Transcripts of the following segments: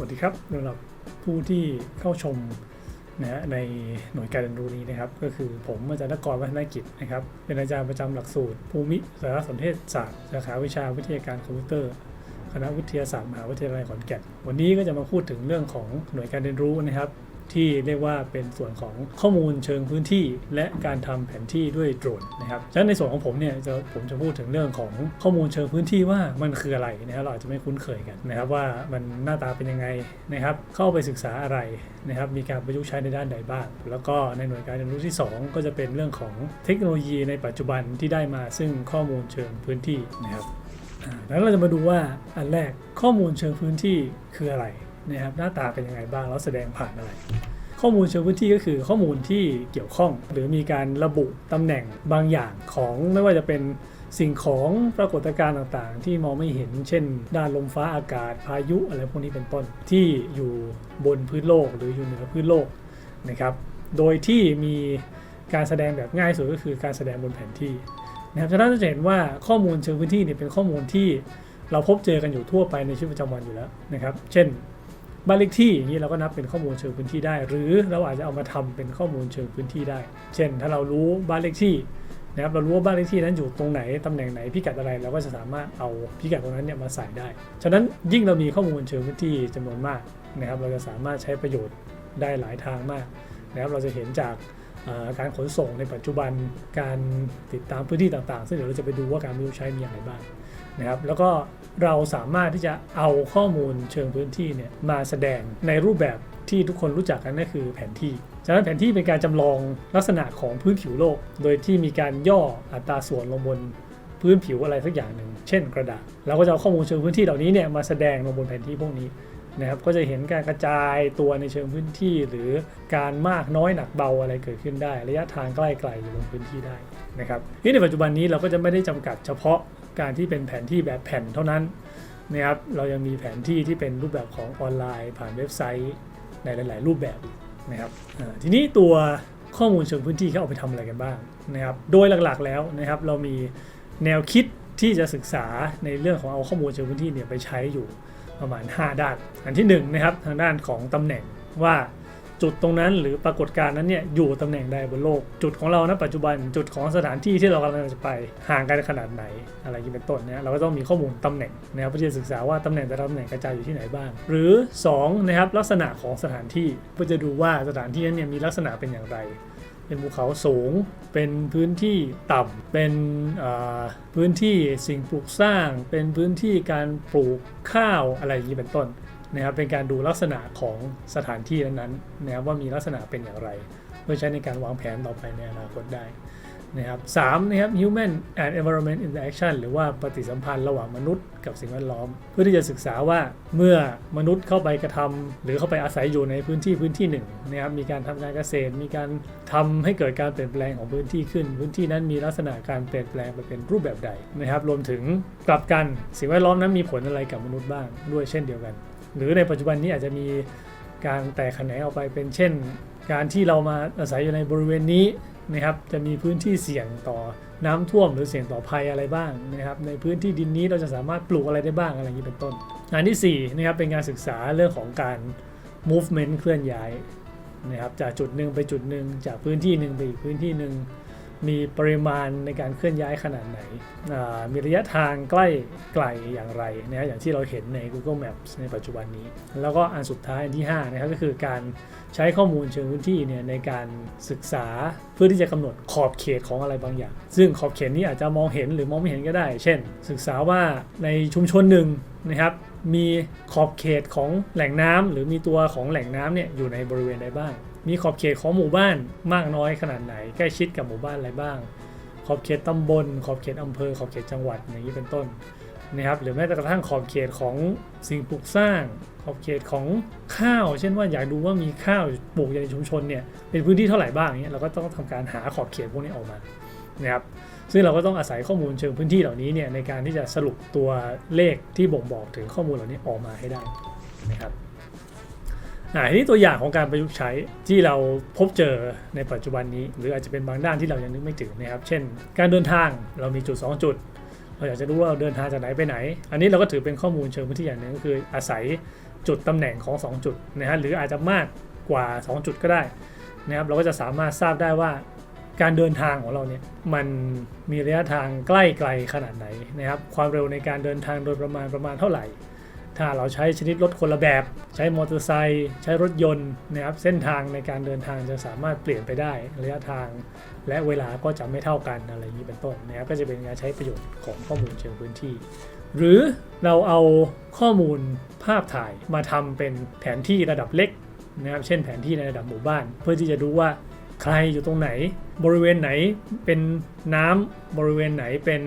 วัสดีครับสำหรับผู้ที่เข้าชมนะในหน่วยการเรียนรู้นี้นะครับ ก็คือผมอาจารย์นกรวัฒนกิจนะครับ เป็นอาจารย์ประจำหลักสูตร ภูมิสารสนเทศศาสตร์สาขาวิชาวิทยาการคอมพิวเตอร์คณะวิทยาศาสตร์มหาวิทยาลัยขอนแก่นวันนี้ก็จะมาพูดถึงเรื่องของหน่วยการเรียนรู้นะครับ ที่เรียกว่าเป็นส่วนของข้อมูลเชิงพื้นที่ และการทำแผนที่ด้วยโดรนนะครับฉะนั้นในส่วนของผมเนี่ยจะผมจะพูดถึงเรื่องของข้อมูลเชิงพื้นที่ว่ามันคืออะไรนะครับเราอาจจะไม่คุ้นเคยกันนะครับว่ามันหน้าตาเป็นยังไงนะครับเข้าไปศึกษาอะไรนะครับมีการประยุกต์ใช้ในด้านใดบ้าง แล้วก็ในหน่วยการเรียนรู้ที่ 2 ก็จะเป็นเรื่องของเทคโนโลยีในปัจจุบันที่ได้มาซึ่งข้อมูลเชิงพื้นที่นะครับแล้วเราจะมาดูว่าอันแรกข้อมูลเชิงพื้นที่คืออะไร นะครับหน้าตาเป็นยังไงบ้างแล้วแสดงผ่านอะไร ข้อมูลเชิงพื้นที่ก็คือข้อมูลที่เกี่ยวข้อง หรือมีการระบุตำแหน่งบางอย่างของไม่ว่าจะเป็นสิ่งของปรากฏการณ์ต่างๆ ที่มองไม่เห็น เช่น ด้านลมฟ้าอากาศพายุอะไรพวกนี้เป็นต้นที่อยู่บนพื้นโลกหรืออยู่เหนือพื้นโลกนะครับ โดยที่มีการแสดงแบบง่ายสุดก็คือการแสดงบนแผนที่นะครับฉะนั้นจะเห็นว่าข้อมูลเชิงพื้นที่เนี่ยเป็นข้อมูลที่เราพบเจอกันอยู่ทั่วไปในชีวิตประจำวันอยู่แล้วนะครับ เช่น บ้านเลขที่อย่างนี้เราก็นับเป็นข้อมูลเชิงพื้นที่ได้ หรือเราอาจจะเอามาทำเป็นข้อมูลเชิงพื้นที่ได้ เช่น ถ้าเรารู้บ้านเลขที่นะครับเรารู้ว่าบ้านเลขที่นั้นอยู่ตรงไหนตำแหน่งไหนพิกัดอะไรเราก็จะสามารถเอาพิกัดตรงนั้นเนี่ยมาใส่ได้ ฉะนั้นยิ่งเรามีข้อมูลเชิงพื้นที่จำนวนมากนะครับเราจะสามารถใช้ประโยชน์ได้หลายทางมากนะครับเราจะเห็นจากการขนส่งในปัจจุบันการติดตามพื้นที่ต่างๆ ซึ่งเดี๋ยวเราจะไปดูว่าการประยุกต์ใช้มีอย่างไรบ้าง นะครับแล้วก็เราสามารถที่จะเอาข้อมูลเชิงพื้นที่เนี่ยมาแสดงในรูปแบบที่ทุกคนรู้จักกันนั่นคือแผนที่ฉะนั้นแผนที่เป็นการจำลองลักษณะของพื้นผิวโลก โดยที่มีการย่ออัตราส่วนลงบนพื้นผิวอะไรสักอย่างหนึ่ง เช่นกระดาษเราก็จะเอาข้อมูลเชิงพื้นที่เหล่านี้เนี่ยมาแสดงลงบนแผนที่พวกนี้นะครับก็จะเห็นการกระจายตัวในเชิงพื้นที่ หรือการมากน้อยหนักเบาอะไรเกิดขึ้นได้ ระยะทางใกล้ไกลอยู่บนพื้นที่ได้นะครับที่ในปัจจุบันนี้เราก็จะไม่ได้จำกัดเฉพาะ การที่เป็นแผนที่แบบแผ่นเท่านั้นนะครับเรายังมีแผนที่ที่เป็นรูปแบบของออนไลน์ ผ่านเว็บไซต์ในหลาย ๆ รูปแบบนะครับทีนี้ตัวข้อมูลเชิงพื้นที่เขาเอาไปทำอะไรกันบ้างนะครับโดยหลัก ๆ แล้วนะครับเรามีแนวคิดที่จะศึกษาในเรื่องของเอาข้อมูลเชิงพื้นที่เนี่ยไปใช้อยู่ประมาณ 5 ด้าน อันที่1นงนะครับทางด้านของตำแหน่งว่า จุดตรงนั้นหรือปรากฏการณ์นั้นเนี่ยอยู่ตำแหน่งใดบนโลก จุดของเราณปัจจุบันจุดของสถานที่ที่เรากำลังจะไปห่างกันขนาดไหน อะไรอย่างเป็นต้นนะเราก็ต้องมีข้อมูลตำแหน่งนะครับเพื่อจะศึกษาว่าตำแหน่งแต่ละตำแหน่งกระจายอยู่ที่ไหนบ้าง หรือ2นะครับลักษณะของสถานที่เพื่อจะดูว่าสถานที่นั้นเนี่ยมีลักษณะเป็นอย่างไร เป็นภูเขาสูง เป็นพื้นที่ต่ำเป็นพื้นที่สิ่งปลูกสร้าง เป็นพื้นที่การปลูกข้าวอะไรอย่างนี้เป็นต้นนะครับเป็นการดูลักษณะของสถานที่นั้นๆนะครับว่ามีลักษณะเป็นอย่างไร เพื่อใช้ในการวางแผนต่อไปในอนาคตได้ นะครับสามนะครับ human and environment interaction หรือว่าปฏิสัมพันธ์ระหว่างมนุษย์กับสิ่งแวดล้อม เพื่อที่จะศึกษาว่าเมื่อมนุษย์เข้าไปกระทำหรือเข้าไปอาศัยอยู่ในพื้นที่พื้นที่หนึ่งนะครับมีการทำการเกษตร มีการทำให้เกิดการเปลี่ยนแปลงของพื้นที่ขึ้น พื้นที่นั้นมีลักษณะการเปลี่ยนแปลงไปเป็นรูปแบบใดนะครับ รวมถึงกลับกันสิ่งแวดล้อมนั้นมีผลอะไรกับมนุษย์บ้างด้วยเช่นเดียวกัน หรือในปัจจุบันนี้อาจจะมีการแตกแขนงออกไปเป็นเช่น การที่เรามาอาศัยอยู่ในบริเวณนี้ นะครับจะมีพื้นที่เสี่ยงต่อน้ำท่วมหรือเสี่ยงต่อภัยอะไรบ้างนะครับในพื้นที่ดินนี้เราจะสามารถปลูกอะไรได้บ้างอะไรอย่างนี้เป็นต้น อันที่4นะครับเป็นการศึกษาเรื่องของการ movement เคลื่อนย้ายนะครับจากจุดหนึ่งไปจุดหนึ่งจากพื้นที่หนึ่งไปอีกพื้นที่หนึ่ง มีปริมาณในการเคลื่อนย้ายขนาดไหน มีระยะทางใกล้ไกลอย่างไรนะอย่างที่เราเห็นใน Google Maps ในปัจจุบันนี้ แล้วก็อันสุดท้ายอันที่5นะครับก็คือการใช้ข้อมูลเชิงพื้นที่เนี่ยในการศึกษาเพื่อที่จะกำหนดขอบเขตของอะไรบางอย่าง ซึ่งขอบเขตนี้อาจจะมองเห็นหรือมองไม่เห็นก็ได้ เช่น ศึกษาว่าในชุมชนหนึ่งนะครับมีขอบเขตของแหล่งน้ำหรือมีตัวของแหล่งน้ำเนี่ยอยู่ในบริเวณใดบ้าง มีขอบเขตของหมู่บ้านมากน้อยขนาดไหน ใกล้ชิดกับหมู่บ้านอะไรบ้าง ขอบเขตตำบล ขอบเขตอำเภอ ขอบเขตจังหวัดอย่างนี้เป็นต้นนะครับหรือแม้แต่กระทั่งขอบเขตของสิ่งปลูกสร้าง ขอบเขตของข้าว เช่นว่าอยากดูว่ามีข้าวปลูกอยู่ในชุมชนเนี่ยเป็นพื้นที่เท่าไหร่บ้างอย่างเงี้ยเราก็ต้องทำการหาขอบเขตพวกนี้ออกมานะครับซึ่งเราก็ต้องอาศัยข้อมูลเชิงพื้นที่เหล่านี้เนี่ยในการที่จะสรุปตัวเลขที่บ่งบอกถึงข้อมูลเหล่านี้ออกมาให้ได้นะครับ อ่าทีนี้ตัวอย่างของการประยุกต์ใช้ที่เราพบเจอในปัจจุบันนี้ หรืออาจจะเป็นบางด้านที่เรายังนึกไม่ถึงนะครับ เช่น การเดินทางเรามีจุด 2 จุด เราอยากจะรู้ว่าเราเดินทางจากไหนไปไหน อันนี้เราก็ถือเป็นข้อมูลเชิงพื้นที่อย่างหนึ่งก็คืออาศัยจุดตำแหน่งของ 2 จุดนะฮะหรืออาจจะมากกว่า 2 จุดก็ได้นะครับเราก็จะสามารถทราบได้ว่าการเดินทางของเราเนี่ยมันมีระยะทางใกล้ไกลขนาดไหนนะครับความเร็วในการเดินทางโดยประมาณประมาณเท่าไหร่ ถ้าเราใช้ชนิดรถคนละแบบ ใช้มอเตอร์ไซค์ใช้รถยนต์นะครับเส้นทางในการเดินทางจะสามารถเปลี่ยนไปได้ระยะทาง และเวลาก็จะไม่เท่ากันอะไรอย่างนี้เป็นต้นนะครับก็จะเป็นการใช้ประโยชน์ของข้อมูลเชิงพื้นที่ หรือเราเอาข้อมูลภาพถ่ายมาทำเป็นแผนที่ระดับเล็กนะครับเช่นแผนที่ในระดับหมู่บ้าน เพื่อที่จะดูว่าใครอยู่ตรงไหน บริเวณไหนเป็นน้ำบริเวณไหนเป็น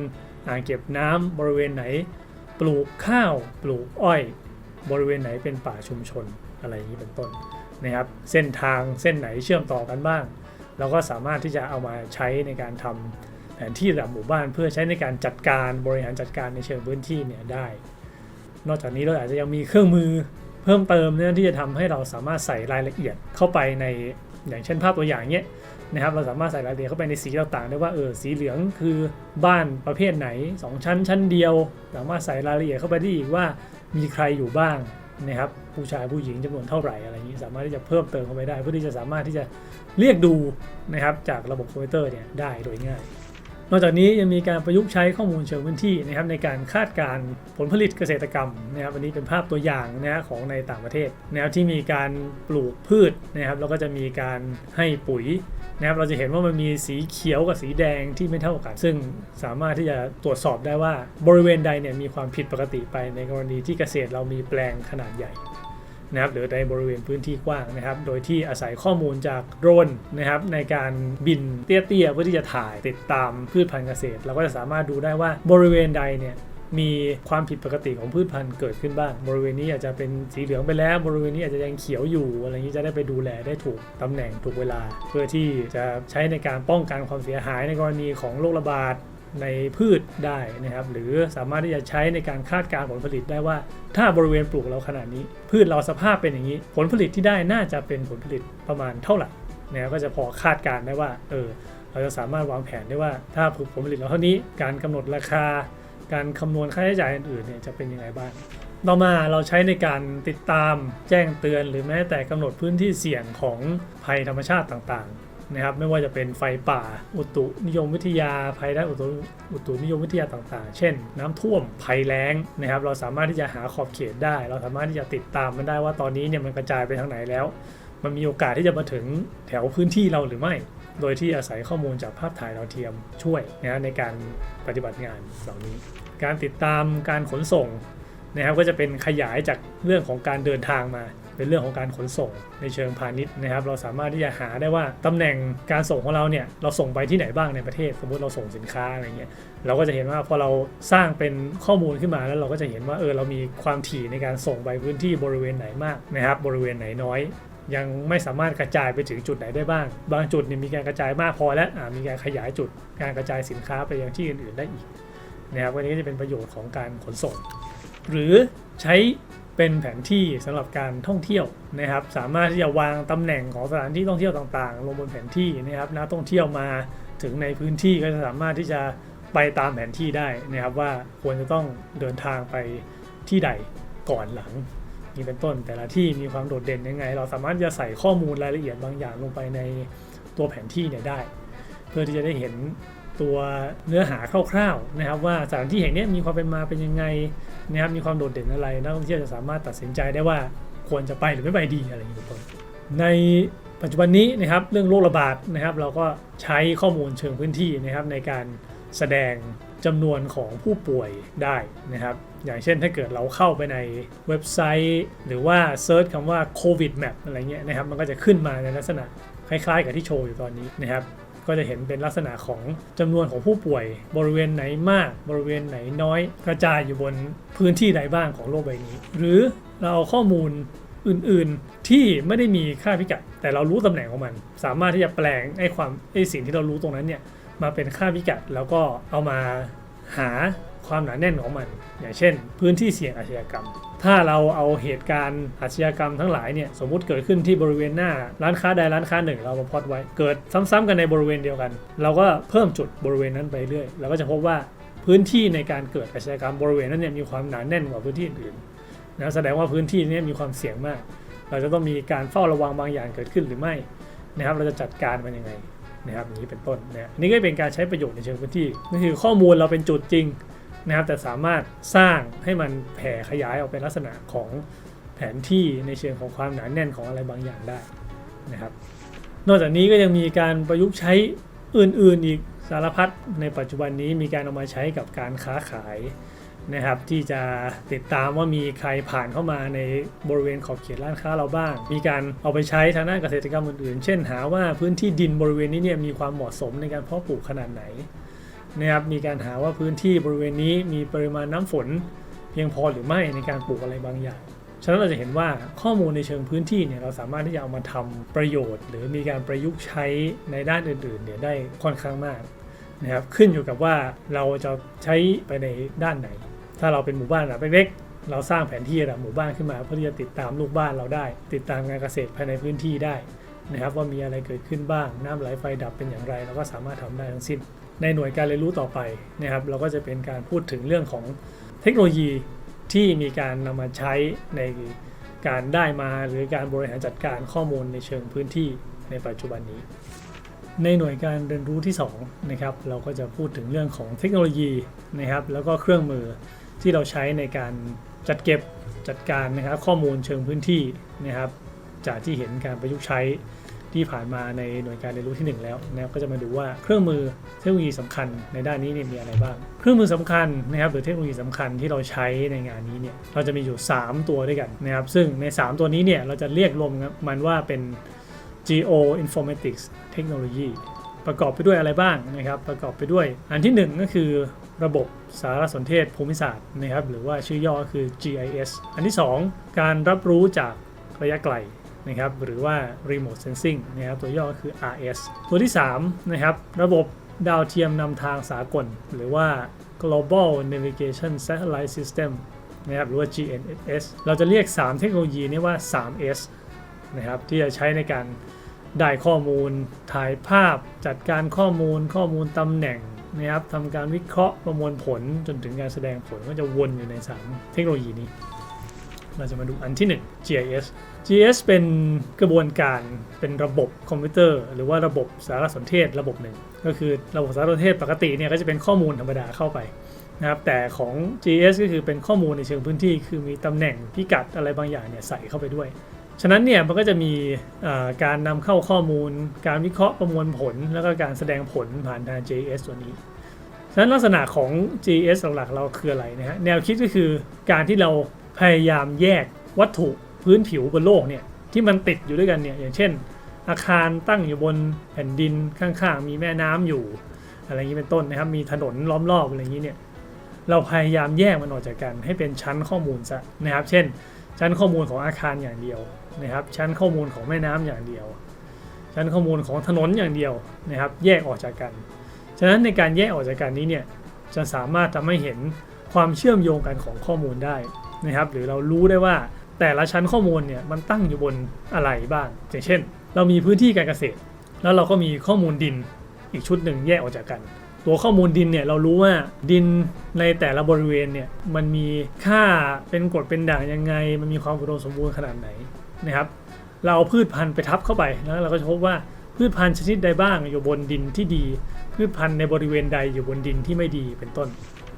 อ่างเก็บน้ำบริเวณไหน ปลูกข้าวปลูกอ้อย บริเวณไหนเป็นป่าชุมชนอะไรอย่างนี้เป็นต้นนะครับ เส้นทางเส้นไหนเชื่อมต่อกันบ้าง เราก็สามารถที่จะเอามาใช้ในการทำแผนที่ระดับหมู่บ้านเพื่อใช้ในการจัดการบริหารจัดการในเชิงพื้นที่เนี่ยได้ นอกจากนี้เราอาจจะยังมีเครื่องมือเพิ่มเติมเนี่ยที่จะทำให้เราสามารถใส่รายละเอียดเข้าไปในอย่างเช่นภาพตัวอย่างเนี้ย นะครับเราสามารถใส่รายละเอียดเข้าไปในสีต่างๆได้ว่าเออสีเหลืองคือบ้านประเภทไหน 2 ชั้น ชั้นเดียว สามารถใส่รายละเอียดเข้าไปได้อีกว่ามีใครอยู่บ้างนะครับผู้ชายผู้หญิงจำนวนเท่าไหร่อะไรอย่างนี้สามารถที่จะเพิ่มเติมเข้าไปได้ เพื่อที่จะสามารถที่จะเรียกดูนะครับจากระบบคอมพิวเตอร์เนี่ยได้โดยง่าย นอกจากนี้ยังมีการประยุกต์ใช้ข้อมูลเชิงพื้นที่นะครับในการคาดการผลผลิตเกษตรกรรมนะครับอันนี้เป็นภาพตัวอย่างนะฮะของในต่างประเทศนะครับที่มีการปลูกพืชนะครับแล้วก็จะมีการให้ปุ๋ย นะครับเราจะเห็นว่ามันมีสีเขียวกับสีแดงที่ไม่เท่ากัน ซึ่งสามารถที่จะตรวจสอบได้ว่าบริเวณใดเนี่ยมีความผิดปกติไปในกรณีที่เกษตรเรามีแปลงขนาดใหญ่นะครับหรือในบริเวณพื้นที่กว้างนะครับ โดยที่อาศัยข้อมูลจากโดรนนะครับในการบินเตี้ยๆเพื่อที่จะถ่ายติดตามพืชพันธุ์เกษตร เราก็จะสามารถดูได้ว่าบริเวณใดเนี่ย มีความผิดปกติของพืชพันธุ์เกิดขึ้นบ้าง บริเวณนี้อาจจะเป็นสีเหลืองไปแล้ว บริเวณนี้อาจจะยังเขียวอยู่อะไรอย่างนี้จะได้ไปดูแลได้ถูกตำแหน่งถูกเวลา เพื่อที่จะใช้ในการป้องกันความเสียหายในกรณีของโรคระบาดในพืชได้นะครับ หรือสามารถที่จะใช้ในการคาดการผลผลิตได้ว่า ถ้าบริเวณปลูกเราขนาดนี้ พืชเราสภาพเป็นอย่างนี้ ผลผลิตที่ได้น่าจะเป็นผลผลิตประมาณเท่าไหร่นะครับก็จะพอคาดการได้ว่าเออเราจะสามารถวางแผนได้ว่า ถ้าผลผลิตเราเท่านี้การกำหนดราคา การคำนวณค่าใช้จ่ายอื่นๆเนี่ยจะเป็นยังไงบ้างต่อมาเราใช้ในการติดตามแจ้งเตือนหรือแม้แต่กำหนดพื้นที่เสี่ยงของภัยธรรมชาติต่างๆนะครับไม่ว่าจะเป็นไฟป่า อุตุนิยมวิทยาภัยด้านอุตุอุตุนิยมวิทยาต่างๆ เช่น น้ำท่วมภัยแล้งนะครับเราสามารถที่จะหาขอบเขตได้ เราสามารถที่จะติดตามมันได้ว่าตอนนี้เนี่ยมันกระจายไปทางไหนแล้ว มันมีโอกาสที่จะมาถึงแถวพื้นที่เราหรือไม่ โดยที่อาศัยข้อมูลจากภาพถ่ายดาวเทียมช่วยนะฮะในการปฏิบัติงานเหล่านี้ การติดตามการขนส่งนะครับก็จะเป็นขยายจากเรื่องของการเดินทางมา เป็นเรื่องของการขนส่งในเชิงพาณิชย์นะครับ เราสามารถที่จะหาได้ว่าตำแหน่งการส่งของเราเนี่ยเราส่งไปที่ไหนบ้างในประเทศ สมมติเราส่งสินค้าอะไรเงี้ยเราก็จะเห็นว่าพอเราสร้างเป็นข้อมูลขึ้นมาแล้วเราก็จะเห็นว่าเออเรามีความถี่ในการส่งไปพื้นที่บริเวณไหนมากนะครับบริเวณไหนน้อย ยังไม่สามารถกระจายไปถึงจุดไหนได้บ้าง บางจุดเนี่ยมีการกระจายมากพอแล้วมีการขยายจุดการกระจายสินค้าไปยังที่อื่นๆได้อีกนะครับวันนี้จะเป็นประโยชน์ของการขนส่ง หรือใช้เป็นแผนที่สำหรับการท่องเที่ยวนะครับ สามารถที่จะวางตำแหน่งของสถานที่ท่องเที่ยวต่างๆ ลงบนแผนที่นะครับนักท่องเที่ยวมาถึงในพื้นที่ก็จะสามารถที่จะไปตามแผนที่ได้นะครับว่าควรจะต้องเดินทางไปที่ใดก่อนหลัง นี่เป็นต้น แต่ละที่มีความโดดเด่นยังไง เราสามารถจะใส่ข้อมูลรายละเอียดบางอย่างลงไปในตัวแผนที่เนี่ยได้ เพื่อที่จะได้เห็นตัวเนื้อหาคร่าวๆนะครับว่าสถานที่แห่งนี้มีความเป็นมาเป็นยังไงนะครับมีความโดดเด่นอะไรนักท่องเที่ยวจะสามารถตัดสินใจได้ว่าควรจะไปหรือไม่ไปดีอะไรอย่างนี้เป็นต้นในปัจจุบันนี้นะครับเรื่องโรคระบาดนะครับ เราก็ใช้ข้อมูลเชิงพื้นที่นะครับในการแสดงจำนวนของผู้ป่วยได้นะครับ อย่างเช่นถ้าเกิดเราเข้าไปในเว็บไซต์ หรือว่าเซิร์ชคำว่า COVID map อะไรเงี้ยนะครับ มันก็จะขึ้นมาในลักษณะคล้ายๆ กับที่โชว์อยู่ตอนนี้นะครับ ก็จะเห็นเป็นลักษณะของจำนวนของผู้ป่วย บริเวณไหนมาก บริเวณไหนน้อย กระจายอยู่บนพื้นที่ใดบ้างของโลกใบนี้ หรือเราเอาข้อมูลอื่นๆที่ไม่ได้มีค่าพิกัด แต่เรารู้ตำแหน่งของมัน สามารถที่จะแปลงไอ้ความไอ้สิ่งที่เรารู้ตรงนั้นเนี่ยมาเป็นค่าพิกัดแล้วก็เอามาหา ความหนาแน่นของมัน อย่างเช่น พื้นที่เสี่ยงอาชญากรรม ถ้าเราเอาเหตุการณ์อาชญากรรมทั้งหลายเนี่ยสมมุติเกิดขึ้นที่บริเวณหน้าร้านค้าใดร้านค้าหนึ่ง เรามาพอดไว้เกิดซ้ำๆกันในบริเวณเดียวกัน เราก็เพิ่มจุดบริเวณนั้นไปเรื่อยเราก็จะพบว่าพื้นที่ในการเกิดอาชญากรรมบริเวณนั้นเนี่ยมีความหนาแน่นกว่าพื้นที่อื่นนะแสดงว่าพื้นที่นี้มีความเสี่ยงมาก เราจะต้องมีการเฝ้าระวังบางอย่างเกิดขึ้นหรือไม่นะครับเราจะจัดการมันยังไงนะครับอย่างนี้เป็นต้นนะอันนี่ก็เป็นการใช้ประโยชน์ในเชิงพื้นที่นั่คือข้อมูลเราเป็นจุดจริง นะครับแต่สามารถสร้างให้มันแผ่ขยายออกเป็นลักษณะของแผนที่ในเชิงของความหนาแน่นของอะไรบางอย่างได้นะครับ นอกจากนี้ก็ยังมีการประยุกต์ใช้อื่นๆอีกสารพัดในปัจจุบันนี้มีการเอามาใช้กับการค้าขายนะครับ ที่จะติดตามว่ามีใครผ่านเข้ามาในบริเวณขอบเขตร้านค้าเราบ้าง มีการเอาไปใช้ทางด้านเกษตรกรรมอื่นๆ เช่นหาว่าพื้นที่ดินบริเวณนี้เนี่ยมีความเหมาะสมในการเพาะปลูกขนาดไหน นะครับมีการหาว่าพื้นที่บริเวณนี้มีปริมาณน้ำฝน เพียงพอหรือไม่ในการปลูกอะไรบางอย่างฉะนั้นเราจะเห็นว่าข้อมูลในเชิงพื้นที่เนี่ยเราสามารถที่จะเอามาทำประโยชน์ หรือมีการประยุกต์ใช้ในด้านอื่นๆเนี่ยได้ค่อนข้างมากนะครับขึ้นอยู่กับว่าเราจะใช้ไปในด้านไหน ถ้าเราเป็นหมู่บ้านระดับเล็กๆเราสร้างแผนที่ระดับหมู่บ้านขึ้นมาเพื่อที่จะติดตามลูกบ้านเราได้ ติดตามงานเกษตรภายในพื้นที่ได้ นะครับว่ามีอะไรเกิดขึ้นบ้าง น้ำไหลไฟดับเป็นอย่างไร เราก็สามารถทำได้ทั้งสิ้น ในหน่วยการเรียนรู้ต่อไปนะครับ เราก็จะเป็นการพูดถึงเรื่องของเทคโนโลยีที่มีการนำมาใช้ในการได้มาหรือการบริหารจัดการข้อมูลในเชิงพื้นที่ในปัจจุบันนี้ ในหน่วยการเรียนรู้ที่2นะครับเราก็จะพูดถึงเรื่องของเทคโนโลยีนะครับ แล้วก็เครื่องมือที่เราใช้ในการจัดเก็บจัดการนะครับข้อมูลเชิงพื้นที่นะครับ จากที่เห็นการประยุกต์ใช้ ที่ผ่านมาในหน่วยการเรียนรู้ที่ 1 แล้วนะครับก็จะมาดูว่าเครื่องมือเทคโนโลยีสำคัญในด้านนี้เนี่ยมีอะไรบ้าง เครื่องมือสำคัญนะครับหรือเทคโนโลยีสำคัญที่เราใช้ในงานนี้เนี่ยเราจะมีอยู่ 3 ตัวด้วยกันนะครับซึ่งใน 3 ตัวนี้เนี่ยเราจะเรียกรวมมันว่าเป็น Geo Informatics Technology ประกอบไปด้วยอะไรบ้างนะครับประกอบไปด้วย อันที่ 1 ก็คือระบบสารสนเทศภูมิศาสตร์นะครับหรือว่าชื่อย่อก็คือ GIS อันที่ 2 การรับรู้จากระยะไกล นะครับหรือว่า Remote Sensing นะครับตัวย่อก็คือ RS ตัวที่3นะครับระบบดาวเทียมนำทางสากล หรือว่า Global Navigation Satellite System นะครับหรือว่า GNSS เราจะเรียก 3 เทคโนโลยีนี้ว่า 3S นะครับที่จะใช้ในการได้ข้อมูล ถ่ายภาพ จัดการข้อมูล ข้อมูลตำแหน่งนะครับทำการวิเคราะห์ประมวลผลจนถึงการแสดงผลก็จะวนอยู่ใน 3 เทคโนโลยีนี้ เราจะมาดูอันที่ 1 GIS GIS เป็นกระบวนการเป็นระบบคอมพิวเตอร์ หรือว่าระบบสารสนเทศระบบหนึ่ง ก็คือระบบสารสนเทศปกติเนี่ยก็จะเป็นข้อมูลธรรมดาเข้าไปนะครับแต่ของ GIS ก็คือเป็นข้อมูลในเชิงพื้นที่ คือมีตำแหน่งพิกัดอะไรบางอย่างเนี่ยใส่เข้าไปด้วย ฉะนั้นเนี่ยมันก็จะมีการนำเข้าข้อมูล การวิเคราะห์ประมวลผล แล้วก็การแสดงผลผ่านทาง JS ตัวนี้ฉะนั้นลักษณะของ JS หลักๆเราคืออะไรนะฮะแนวคิดก็คือการที่เรา พยายามแยกวัตถุพื้นผิวบนโลกเนี่ยที่มันติดอยู่ด้วยกันเนี่ยอย่างเช่น อาคารตั้งอยู่บนแผ่นดินข้างๆ มีแม่น้ำอยู่ อะไรอย่างนี้เป็นต้นนะครับ มีถนนล้อมรอบอะไรอย่างนี้เนี่ยเราพยายามแยกมันออกจากกันให้เป็นชั้นข้อมูลซะนะครับ เช่น ชั้นข้อมูลของอาคารอย่างเดียวนะครับ ชั้นข้อมูลของแม่น้ำอย่างเดียว ชั้นข้อมูลของถนนอย่างเดียวนะครับ แยกออกจากกัน ฉะนั้นในการแยกออกจากกันนี้เนี่ยจะสามารถทำให้เห็นความเชื่อมโยงกันของข้อมูลได้ นะครับหรือเรารู้ได้ว่าแต่ละชั้นข้อมูลเนี่ยมันตั้งอยู่บนอะไรบ้างอย่างเช่น เรามีพื้นที่การเกษตร แล้วเราก็มีข้อมูลดินอีกชุดหนึ่งแยกออกจากกัน ตัวข้อมูลดินเนี่ยเรารู้ว่าดินในแต่ละบริเวณเนี่ยมันมีค่าเป็นกรดเป็นด่างยังไง มันมีความอุดมสมบูรณ์ขนาดไหนนะครับ เราเอาพืชพันธุ์ไปทับเข้าไปแล้วเราก็จะพบว่าพืชพันธุ์ชนิดใดบ้างอยู่บนดินที่ดี พืชพันธุ์ในบริเวณใดอยู่บนดินที่ไม่ดีเป็นต้น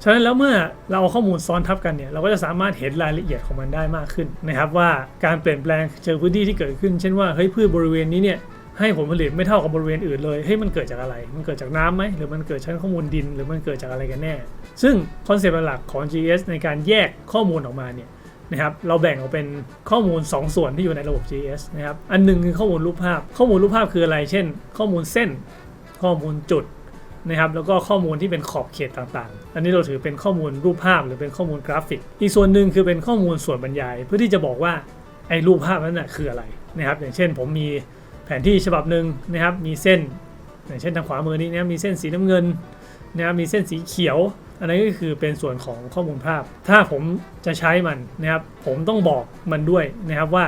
ฉะนั้นแล้วเมื่อเราเอาข้อมูลซ้อนทับกันเนี่ยเราก็จะสามารถเห็นรายละเอียดของมันได้มากขึ้นนะครับว่าการเปลี่ยนแปลงเชิงพื้นที่ที่เกิดขึ้น เช่นว่าเฮ้ยพืชบริเวณนี้เนี่ยให้ผลผลิตไม่เท่ากับบริเวณอื่นเลยเฮ้ยมันเกิดจากอะไร มันเกิดจากน้ำไหมหรือมันเกิดชั้นข้อมูลดิน หรือมันเกิดจากอะไรกันแน่ ซึ่งคอนเซปต์หลักของ GS ในการแยกข้อมูลออกมาเนี่ยนะครับเราแบ่งออกเป็นข้อมูล 2 ส่วนที่อยู่ในระบบ G S นะครับอันหนึงคือข้อมูลรูปภาพ ข้อมูลรูปภาพคืออะไร เช่น ข้อมูลเส้น ข้อมูลจุด นะครับแล้วก็ข้อมูลที่เป็นขอบเขตต่างๆ อันนี้เราถือเป็นข้อมูลรูปภาพหรือเป็นข้อมูลกราฟิก อีกส่วนหนึ่งคือเป็นข้อมูลส่วนบรรยาย เพื่อที่จะบอกว่าไอ้รูปภาพนั้นนะคืออะไรนะครับอย่างเช่นผมมีแผนที่ฉบับหนึ่งนะครับมีเส้น อย่างเช่นทางขวามือนี้นะมีเส้นสีน้ำเงินนะครับมีเส้นสีเขียว อันนี้ก็คือเป็นส่วนของข้อมูลภาพ ถ้าผมจะใช้มันนะครับผมต้องบอกมันด้วยนะครับว่า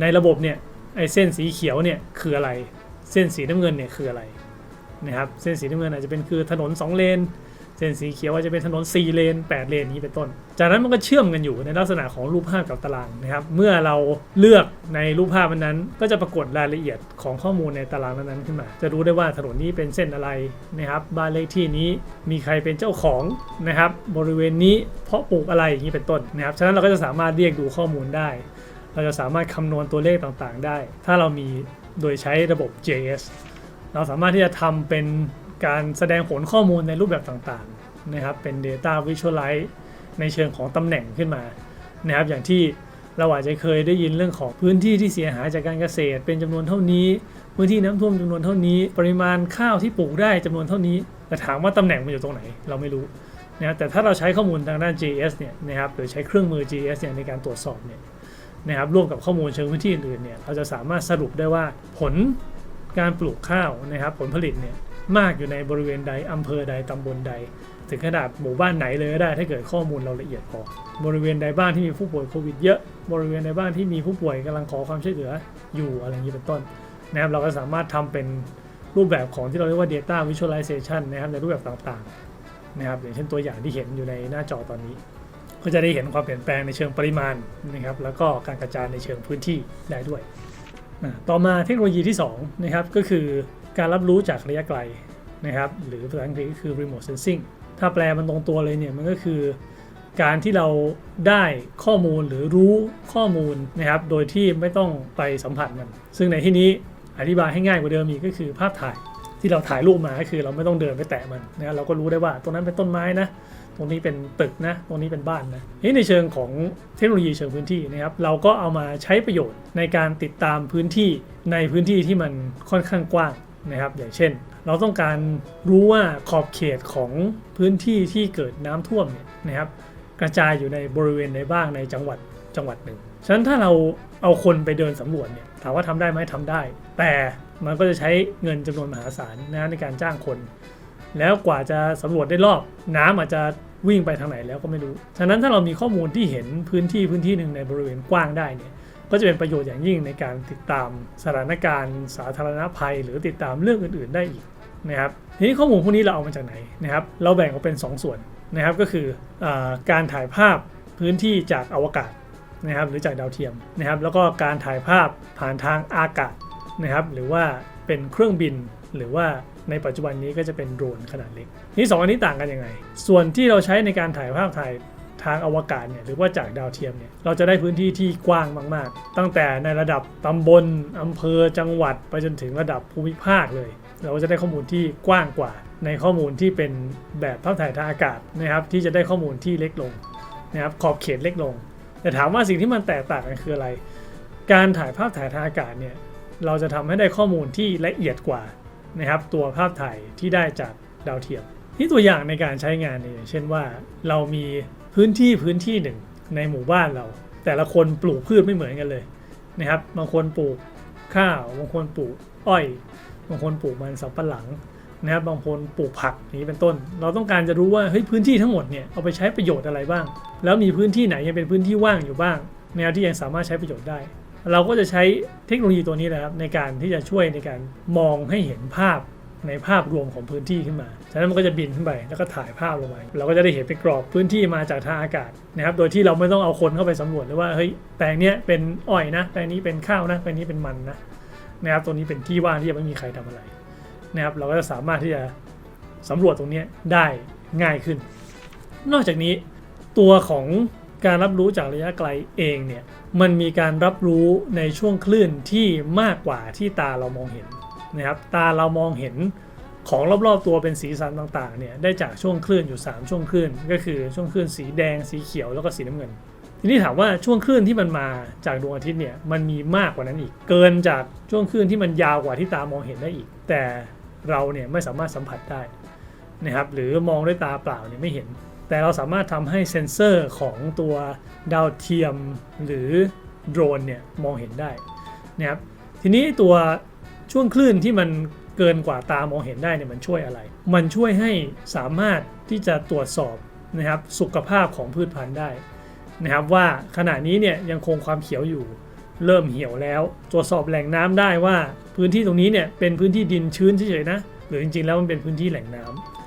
ในระบบเนี่ยไอ้เส้นสีเขียวเนี่ยคืออะไร เส้นสีน้ำเงินเนี่ยคืออะไร นะครับเส้นสีน้ำเงินอาจจะเป็นคือถนน 2 เลน เส้นสีเขียวอาจจะเป็นถนน 4 เลน 8 เลนนี้เป็นต้น จากนั้นมันก็เชื่อมกันอยู่ในลักษณะของรูปภาพกับตารางนะครับ เมื่อเราเลือกในรูปภาพนั้นก็จะปรากฏรายละเอียดของข้อมูลในตารางนั้นขึ้นมา จะรู้ได้ว่าถนนนี้เป็นเส้นอะไรนะครับ บ้านเลขที่นี้มีใครเป็นเจ้าของนะครับ บริเวณนี้เพาะปลูกอะไรอย่างนี้เป็นต้นนะครับ ฉะนั้นเราก็จะสามารถเรียกดูข้อมูลได้ เราจะสามารถคำนวณตัวเลขต่างๆ ได้ ถ้าเรามีโดยใช้ระบบ JS เราสามารถที่จะทำเป็นการแสดงผลข้อมูลในรูปแบบต่างๆนะครับเป็น Data Visualize ในเชิงของตำแหน่งขึ้นมานะครับอย่างที่เราอาจจะเคยได้ยินเรื่องของพื้นที่ที่เสียหายจากการเกษตร เป็นจำนวนเท่านี้ พื้นที่น้ำท่วมจำนวนเท่านี้ ปริมาณข้าวที่ปลูกได้จำนวนเท่านี้ แต่ถามว่าตำแหน่งมันอยู่ตรงไหน เราไม่รู้นะแต่ถ้าเราใช้ข้อมูลทางด้าน GS เนี่ยนะครับหรือใช้เครื่องมือ GS เนี่ยในการตรวจสอบเนี่ยนะครับร่วมกับข้อมูลเชิงพื้นที่อื่นเนี่ยเราจะสามารถสรุปได้ว่าผล การปลูกข้าวนะครับผลผลิตเนี่ยมากอยู่ในบริเวณใดอำเภอใดตำบลใด ถึงขนาดหมู่บ้านไหนเลยก็ได้ถ้าเกิดข้อมูลเราละเอียดพอบริเวณใดบ้านที่มีผู้ป่วยโควิดเยอะ บริเวณใดบ้านที่มีผู้ป่วยกำลังขอความช่วยเหลืออยู่อะไรอย่างนี้เป็นต้นนะครับเราก็สามารถทำเป็นรูปแบบของที่เราเรียกว่า data visualization นะครับในรูปแบบต่างๆนะครับอย่างเช่นตัวอย่างที่เห็นอยู่ในหน้าจอตอนนี้ ก็จะได้เห็นความเปลี่ยนแปลงในเชิงปริมาณนะครับแล้วก็การกระจายในเชิงพื้นที่ได้ด้วย ต่อมาเทคโนโลยีที่2นะครับก็คือการรับรู้จากระยะไกลนะครับหรือภาษาอังกฤษก็คือ remote sensing ถ้าแปลมันตรงตัวเลยเนี่ยมันก็คือการที่เราได้ข้อมูลหรือรู้ข้อมูลนะครับโดยที่ไม่ต้องไปสัมผัสมัน ซึ่งในที่นี้อธิบายให้ง่ายกว่าเดิมอีกก็คือภาพถ่ายที่เราถ่ายรูปมาก็คือเราไม่ต้องเดินไปแตะมันนะรเราก็รู้ได้ว่าตรงนั้นเป็นต้นไม้นะ ตรงนี้เป็นตึกนะ ตรงนี้เป็นบ้านนะนี่ในเชิงของเทคโนโลยีเชิงพื้นที่นะครับ เราก็เอามาใช้ประโยชน์ในการติดตามพื้นที่ในพื้นที่ที่มันค่อนข้างกว้างนะครับ อย่างเช่น เราต้องการรู้ว่าขอบเขตของพื้นที่ที่เกิดน้ำท่วมเนี่ยนะครับ กระจายอยู่ในบริเวณใดบ้างในจังหวัดจังหวัดหนึ่ง ฉะนั้นถ้าเราเอาคนไปเดินสำรวจเนี่ย ถามว่าทำได้ไหมทำได้ แต่มันก็จะใช้เงินจำนวนมหาศาลนะในการจ้างคน แล้วกว่าจะสำรวจได้รอบ น้ำอาจจะ วิ่งไปทางไหนแล้วก็ไม่รู้ ฉะนั้นถ้าเรามีข้อมูลที่เห็นพื้นที่พื้นที่หนึ่งในบริเวณกว้างได้เนี่ย ก็จะเป็นประโยชน์อย่างยิ่งในการติดตามสถานการณ์ สาธารณภัย หรือติดตามเรื่องอื่น ๆ ได้อีกนะครับ ทีนี้ข้อมูลพวกนี้เราเอามาจากไหนนะครับ เราแบ่งออกเป็น 2 ส่วนนะครับ ก็คืออการถ่ายภาพพื้นที่จากอวกาศนะครับ หรือจากดาวเทียมนะครับ แล้วก็การถ่ายภาพผ่านทางอากาศนะครับ หรือว่าเป็นเครื่องบินหรือว่า ในปัจจุบันนี้ก็จะเป็นโดรนขนาดเล็ก นี่สองอันนี้ต่างกันยังไง ส่วนที่เราใช้ในการถ่ายภาพถ่ายทางอวกาศเนี่ยหรือว่าจากดาวเทียมเนี่ยเราจะได้พื้นที่ที่กว้างมาก ๆ ตั้งแต่ในระดับตำบลอำเภอจังหวัด ไปจนถึงระดับภูมิภาคเลย เราจะได้ข้อมูลที่กว้างกว่า ในข้อมูลที่เป็นแบบภาพถ่ายทางอากาศนะครับ ที่จะได้ข้อมูลที่เล็กลงนะครับขอบเขตเล็กลง แต่ถามว่าสิ่งที่มันแตกต่างกันคืออะไร การถ่ายภาพถ่ายทางอากาศเนี่ยเราจะทำให้ได้ข้อมูลที่ละเอียดกว่า นะครับตัวภาพถ่ายที่ได้จากดาวเทียมที่ตัวอย่างในการใช้งานเนี่ยอย่างเช่นว่าเรามีพื้นที่พื้นที่หนึ่งในหมู่บ้านเรา แต่ละคนปลูกพืชไม่เหมือนกันเลยนะครับบางคนปลูกข้าวบางคนปลูกอ้อย บางคนปลูกมันสำปะหลังนะครับบางคนปลูกผักนี้เป็นต้น เราต้องการจะรู้ว่าเฮ้ยพื้นที่ทั้งหมดเนี่ยเอาไปใช้ประโยชน์อะไรบ้าง แล้วมีพื้นที่ไหนยังเป็นพื้นที่ว่างอยู่บ้างแนวที่ยังสามารถใช้ประโยชน์ได้ เราก็จะใช้เทคโนโลยีตัวนี้นะครับในการที่จะช่วยในการมองให้เห็นภาพในภาพรวมของพื้นที่ขึ้นมา ฉะนั้นมันก็จะบินขึ้นไปแล้วก็ถ่ายภาพลงมา เราก็จะได้เห็นเป็นกรอบพื้นที่มาจากทางอากาศนะครับ โดยที่เราไม่ต้องเอาคนเข้าไปสำรวจเลยว่า เฮ้ย แปลงเนี้ยเป็นอ้อยนะ แปลงนี้เป็นข้าวนะ แปลงนี้เป็นมันนะ นะครับ ตัวนี้เป็นที่ว่างที่ยังไม่มีใครทำอะไรนะครับ เราก็จะสามารถที่จะสำรวจตรงนี้ได้ง่ายขึ้น นอกจากนี้ตัวของ การรับรู้จากระยะไกลเองเนี่ยมันมีการรับรู้ในช่วงคลื่นที่มากกว่าที่ตาเรามองเห็นนะครับตาเรามองเห็นของรอบๆตัวเป็นสีสันต่างๆเนี่ยได้จากช่วงคลื่นอยู่ 3 ช่วงคลื่น ก็คือช่วงคลื่นสีแดงสีเขียวแล้วก็สีน้ำเงิน ทีนี้ถามว่าช่วงคลื่นที่มันมาจากดวงอาทิตย์เนี่ยมันมีมากกว่านั้นอีก เกินจากช่วงคลื่นที่มันยาวกว่าที่ตามองเห็นได้อีก แต่เราเนี่ยไม่สามารถสัมผัสได้นะครับหรือมองด้วยตาเปล่าเนี่ยไม่เห็น แต่เราสามารถทำให้เซ็นเซอร์ของตัวดาวเทียมหรือโดรนเนี่ยมองเห็นได้นะครับทีนี้ตัวช่วงคลื่นที่มันเกินกว่าตามองเห็นได้เนี่ยมันช่วยอะไร มันช่วยให้สามารถที่จะตรวจสอบนะครับสุขภาพของพืชพันธุ์ได้นะครับว่าขณะนี้เนี่ยยังคงความเขียวอยู่เริ่มเหี่ยวแล้ว ตรวจสอบแหล่งน้ำได้ว่าพื้นที่ตรงนี้เนี่ยเป็นพื้นที่ดินชื้นเฉยๆนะหรือจริงๆแล้วมันเป็นพื้นที่แหล่งน้ำ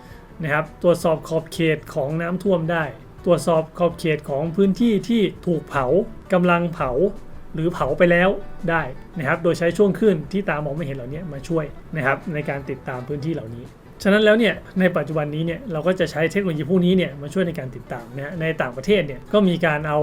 นะครับ ตรวจสอบขอบเขตของน้ำท่วมได้ ตรวจสอบขอบเขตของพื้นที่ที่ถูกเผากำลังเผา หรือเผาไปแล้วได้นะครับ โดยใช้ช่วงคลื่นที่ตามองไม่เห็นเหล่านี้มาช่วยนะครับในการติดตามพื้นที่เหล่านี้ ฉะนั้นแล้วเนี่ยในปัจจุบันนี้เนี่ยเราก็จะใช้เทคโนโลยีพวกนี้เนี่ยมาช่วยในการติดตามนะในต่างประเทศเนี่ยก็มีการเอา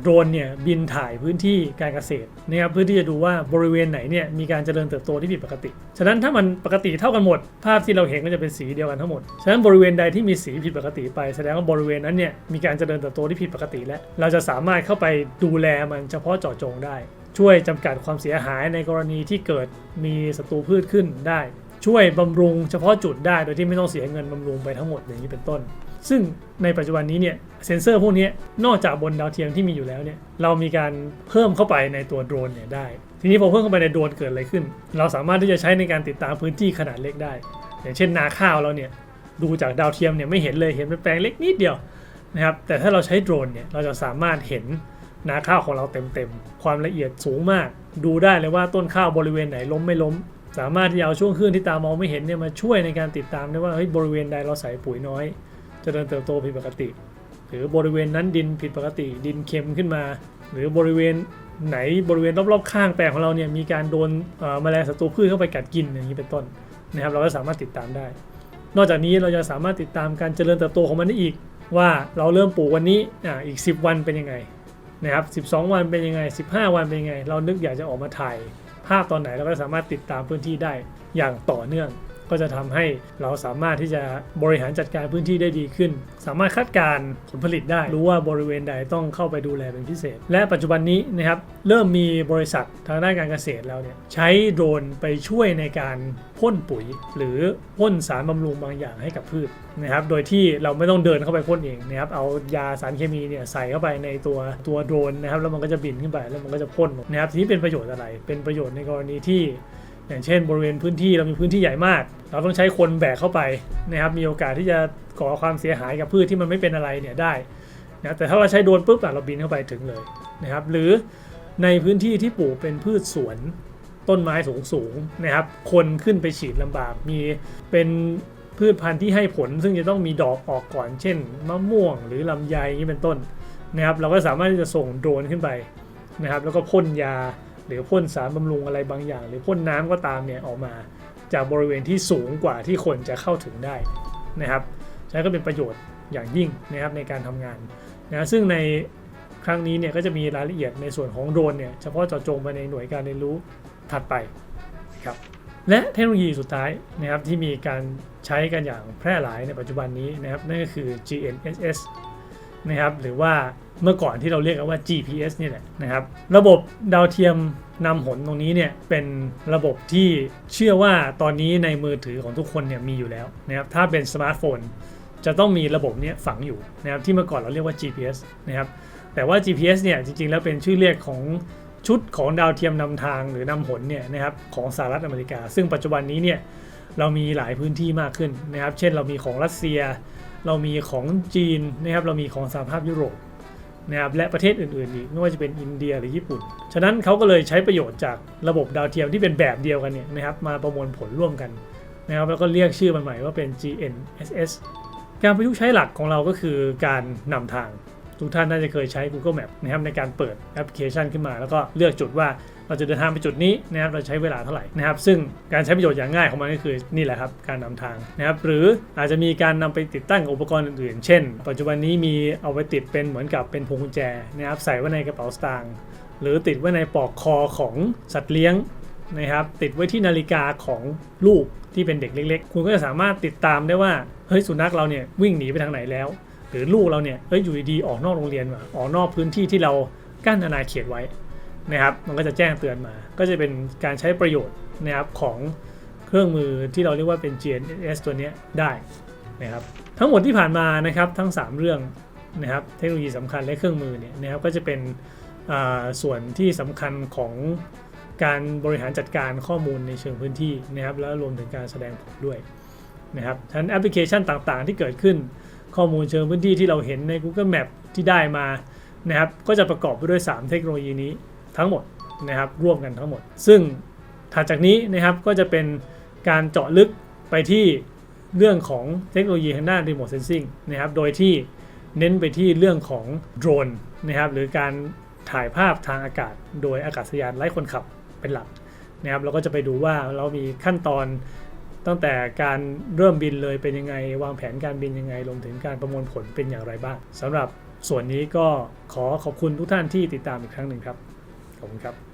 โดรนเนี่ยบินถ่ายพื้นที่การเกษตรนะครับเพื่อที่จะดูว่าบริเวณไหนเนี่ยมีการเจริญเติบโตที่ผิดปกติ ฉะนั้นถ้ามันปกติเท่ากันหมด ภาพที่เราเห็นก็จะเป็นสีเดียวกันทั้งหมด ฉะนั้นบริเวณใดที่มีสีผิดปกติไป แสดงว่าบริเวณนั้นเนี่ยมีการเจริญเติบโตที่ผิดปกติและเราจะสามารถเข้าไปดูแลมันเฉพาะเจาะจงได้ ช่วยจำกัดความเสียหายในกรณีที่เกิดมีศัตรูพืชขึ้นได้ ช่วยบำรุงเฉพาะจุดได้โดยที่ไม่ต้องเสียเงินบำรุงไปทั้งหมดอย่างนี้เป็นต้น ซึ่งในปัจจุบันนี้เนี่ยเซ็นเซอร์พวกนี้นอกจากบนดาวเทียมที่มีอยู่แล้วเนี่ยเรามีการเพิ่มเข้าไปในตัวโดรนเนี่ยได้ ทีนี้พอเพิ่มเข้าไปในโดรนเกิดอะไรขึ้น เราสามารถที่จะใช้ในการติดตามพื้นที่ขนาดเล็กได้ อย่างเช่นนาข้าวเราเนี่ยดูจากดาวเทียมเนี่ยไม่เห็นเลยเห็นเป็นแปลงเล็กนิดเดียวนะครับแต่ถ้าเราใช้โดรนเนี่ยเราจะสามารถเห็นนาข้าวของเราเต็มๆ ความละเอียดสูงมาก ดูได้เลยว่าต้นข้าวบริเวณไหนล้มไม่ล้ม สามารถที่จะเอาช่วงคลื่นที่ตามองไม่เห็นเนี่ยมาช่วยในการติดตามได้ว่าเฮ้ยบริเวณใดเราใส่ปุ๋ยน้อยเจริญเติบโตผิดปกติ หรือบริเวณนั้นดินผิดปกติ ดินเค็มขึ้นมา หรือบริเวณไหนบริเวณรอบๆข้างแปลงของเราเนี่ยมีการโดนแมลงศัตรูพืชเข้าไปกัดกินอย่างนี้เป็นต้นนะครับ เราก็สามารถติดตามได้ นอกจากนี้เราจะสามารถติดตามการเจริญเติบโตของมันได้อีก ว่าเราเริ่มปลูกวันนี้อ่าอีก 10 วันเป็นยังไงนะครับ 12 วันเป็นยังไง 15 วันเป็นยังไง เรานึกอยากจะออกมาถ่าย ภาพตอนไหนเราก็สามารถติดตามพื้นที่ได้อย่างต่อเนื่อง ก็จะทำให้เราสามารถที่จะบริหารจัดการพื้นที่ได้ดีขึ้น สามารถคาดการผลผลิตได้รู้ว่าบริเวณใดต้องเข้าไปดูแลเป็นพิเศษ และปัจจุบันนี้นะครับเริ่มมีบริษัททางด้านการเกษตรแล้วเนี่ยใช้โดรนไปช่วยในการพ่นปุ๋ย หรือพ่นสารบำรุงบางอย่างให้กับพืชนะครับโดยที่เราไม่ต้องเดินเข้าไปพ่นเองนะครับเอายาสารเคมีเนี่ยใส่เข้าไปในตัวตัวโดรนนะครับแล้วมันก็จะบินขึ้นไปแล้วมันก็จะพ่นนะครับทีนี้เป็นประโยชน์อะไร เป็นประโยชน์ในกรณีที่ อย่างเช่น บริเวณพื้นที่เรามีพื้นที่ใหญ่มาก เราต้องใช้คนแบกเข้าไปนะครับมีโอกาสที่จะก่อความเสียหายกับพืชที่มันไม่เป็นอะไรเนี่ยได้นะแต่ถ้าเราใช้โดรนปุ๊บเราบินเข้าไปถึงเลยนะครับหรือในพื้นที่ที่ปลูกเป็นพืชสวนต้นไม้สูงสูงนะครับ คนขึ้นไปฉีดลำบาก มีเป็นพืชพันธุ์ที่ให้ผล ซึ่งจะต้องมีดอกออกก่อน เช่นมะม่วงหรือลำไยอย่างนี้เป็นต้นนะครับ เราก็สามารถที่จะส่งโดรนขึ้นไปนะครับ แล้วก็พ่นยา หรือพ่นสารบำรุงอะไรบางอย่าง หรือพ่นน้ำก็ตามเนี่ยออกมาจากบริเวณที่สูงกว่าที่คนจะเข้าถึงได้นะครับฉะนั้นก็เป็นประโยชน์อย่างยิ่งนะครับในการทำงานนะซึ่งในครั้งนี้เนี่ยก็จะมีรายละเอียดในส่วนของโดรนเนี่ยเฉพาะเจาะจงไปในหน่วยการเรียนรู้ถัดไปครับและเทคโนโลยีสุดท้ายนะครับที่มีการใช้กันอย่างแพร่หลายในปัจจุบันนี้นะครับนั่นก็คือ GNSS นะครับหรือว่า เมื่อก่อนที่เราเรียกกันว่า GPS นี่แหละนะครับ ระบบดาวเทียมนำหนตรงนี้เนี่ยเป็นระบบที่เชื่อว่าตอนนี้ในมือถือของทุกคนเนี่ยมีอยู่แล้วนะครับถ้าเป็นสมาร์ทโฟนจะต้องมีระบบเนี้ฝังอยู่นะครับที่เมื่อก่อนเราเรียกว่า GPS นะครับแต่ว่า GPS เนี่ยจริงๆ แล้วเป็นชื่อเรียกของชุดของดาวเทียมนำทางหรือนำหนเนี่ยนะครับของสหรัฐอเมริกา ซึ่งปัจจุบันนี้เนี่ยเรามีหลายพื้นที่มากขึ้นนะครับ เช่นเรามีของรัสเซีย เรามีของจีนนะครับเรามีของสหภาพยุโรป นะครับและประเทศอื่นๆอีกไม่ว่าจะเป็นอินเดียหรือญี่ปุ่น ฉะนั้นเขาก็เลยใช้ประโยชน์จากระบบดาวเทียมที่เป็นแบบเดียวกันเนี่ยนะครับมาประมวลผลร่วมกันนะครับแล้วก็เรียกชื่อมันใหม่ว่าเป็น GNSS การประยุกต์ใช้หลักของเราก็คือการนำทาง ทุกท่านน่าจะเคยใช้ Google Map นะครับในการเปิดแอปพลิเคชันขึ้นมา แล้วก็เลือกจุดว่า เราจะเดินทางไปจุดนี้นะครับเราใช้เวลาเท่าไหร่นะครับ ซึ่งการใช้ประโยชน์อย่างง่ายของมันก็คือนี่แหละครับการนำทางนะครับ หรืออาจจะมีการนำไปติดตั้งกับอุปกรณ์อื่นๆ เช่น ปัจจุบันนี้มีเอาไปติดเป็นเหมือนกับเป็นพวงกุญแจนะครับใส่ไว้ในกระเป๋าสตางค์หรือติดไว้ในปลอกคอของสัตว์เลี้ยงนะครับติดไว้ที่นาฬิกาของลูกที่เป็นเด็กเล็ก ๆ คุณก็จะสามารถติดตามได้ว่าเฮ้ยสุนัขเราเนี่ยวิ่งหนีไปทางไหนแล้ว หรือลูกเราเนี่ยเอ้ยอยู่ดีๆออกนอกโรงเรียนมาออกนอกพื้นที่ที่เรากั้นอาณาเขตไว้ นะครับมันก็จะแจ้งเตือนมา ก็จะเป็นการใช้ประโยชน์นะครับของเครื่องมือที่เราเรียกว่าเป็น GNSS ตัวนี้ได้นะครับทั้งหมดที่ผ่านมานะครับทั้ง 3 เรื่องนะครับเทคโนโลยีสำคัญและเครื่องมือเนี่ยนะครับก็จะเป็นส่วนที่สำคัญของการบริหารจัดการข้อมูลในเชิงพื้นที่นะครับแล้วรวมถึงการแสดงผลด้วยนะครับทั้งแอปพลิเคชันต่างๆ ที่เกิดขึ้นข้อมูลเชิงพื้นที่ที่เราเห็นใน Google Map ที่ได้มานะครับก็จะประกอบไปด้วย 3 เทคโนโลยีนี้ ทั้งหมดนะครับร่วมกันทั้งหมด ซึ่งถัดจากนี้นะครับก็จะเป็นการเจาะลึกไปที่เรื่องของเทคโนโลยีทางด้าน remote sensing นะครับโดยที่เน้นไปที่เรื่องของโดรนนะครับหรือการถ่ายภาพทางอากาศ โดยอากาศยานไร้คนขับเป็นหลักนะครับเราก็จะไปดูว่าเรามีขั้นตอนตั้งแต่การเริ่มบินเลยเป็นยังไง วางแผนการบินยังไงรวมถึงการประมวลผลเป็นอย่างไรบ้างสำหรับส่วนนี้ก็ขอขอบคุณทุกท่านที่ติดตามอีกครั้งหนึ่งครับ ขอบคุณครับ